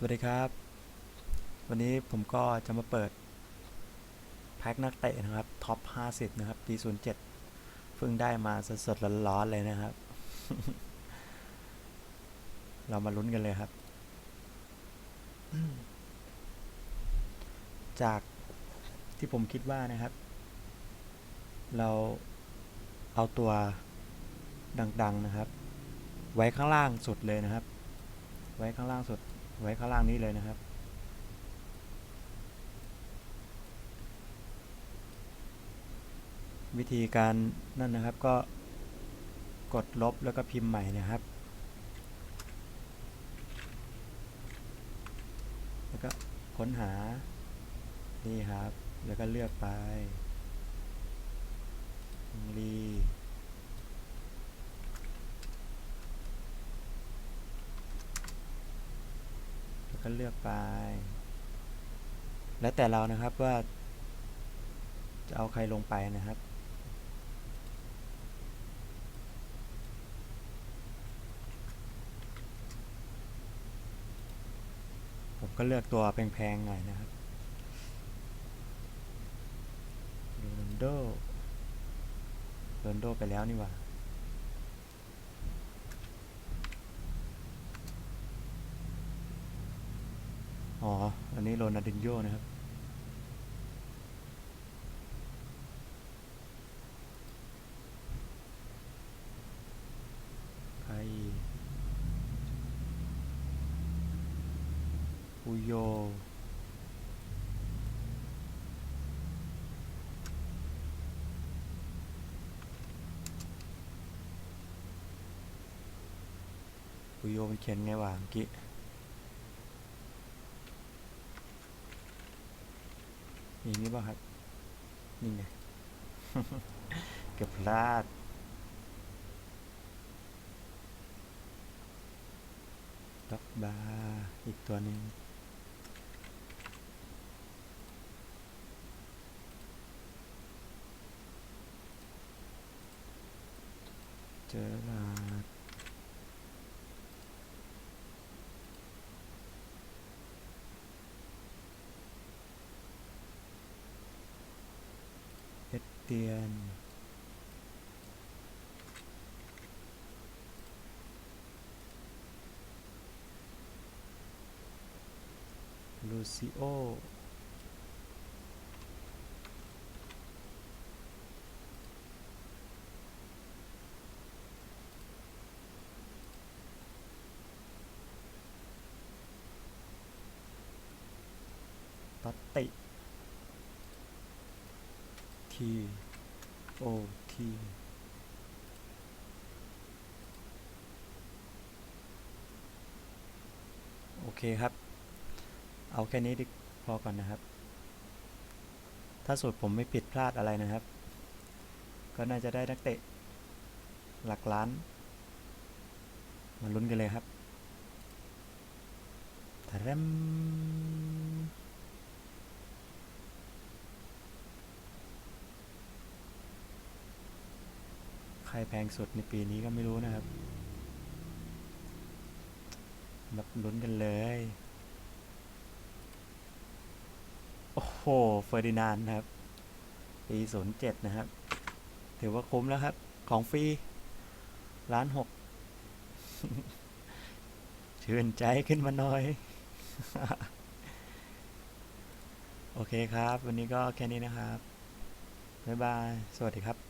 สวัสดีครับ วันนี้ผมก็จะมาเปิด แพ็คนักเตะนะครับท็อป 50 นะครับ ปี 07 เพิ่งได้มาสดๆร้อนๆเลยนะครับ เรามาลุ้นกันเลยครับ จากที่ผมคิดว่านะครับ เราเอาตัวดังๆนะครับ ไว้ข้างล่างสุดเลยนะครับ ไว้ข้างล่างสุด ไว้ข้างล่างนี้เลยนะครับ วิธีการนั่นนะครับก็กดลบแล้วก็พิมพ์ใหม่นะครับ แล้วก็ค้นหา นี่ครับ แล้วก็เลือกไปรี แล้ว ก็เลือกไป แล้วแต่เรานะครับว่า จะเอาใครลงไปนะครับ ผมก็เลือกตัวแพงๆหน่อยนะครับโรนโดโรนโดไปแล้วนี่หว่า อ๋อ อันนี้โรนัลดินโญ่นะครับ ใครปุโยปุโยมันเขียนไงวะเมื่อกี้ อย่างนี้ป่ะครับ นี่ไง เกือบพลาดด็อกบาร์อีกตัวหนึ่งเจอลาดเอสเตีย นลูซิ โอตัตติทีโอทีโอเคครับ เอาแค่นี้ดิพอก่อนนะครับ ถ้าสูตรผมไม่ผิดพลาดอะไรนะครับ ก็น่าจะได้นักเตะ หลักล้าน มาลุ้นกันเลยครับทะเรม ใครแพงสุดในปีนี้ก็ไม่รู้นะครับแบบลุ้นกันเลย โอ้โห เฟอร์ดินานด์ครับ ปี07นะครับ ถือว่าคุ้มแล้วครับ ของฟรีล้านหกชื่นใจขึ้นมาหน่อย โอเคครับ วันนี้ก็แค่นี้นะครับ บ๊ายบาย สวัสดีครับ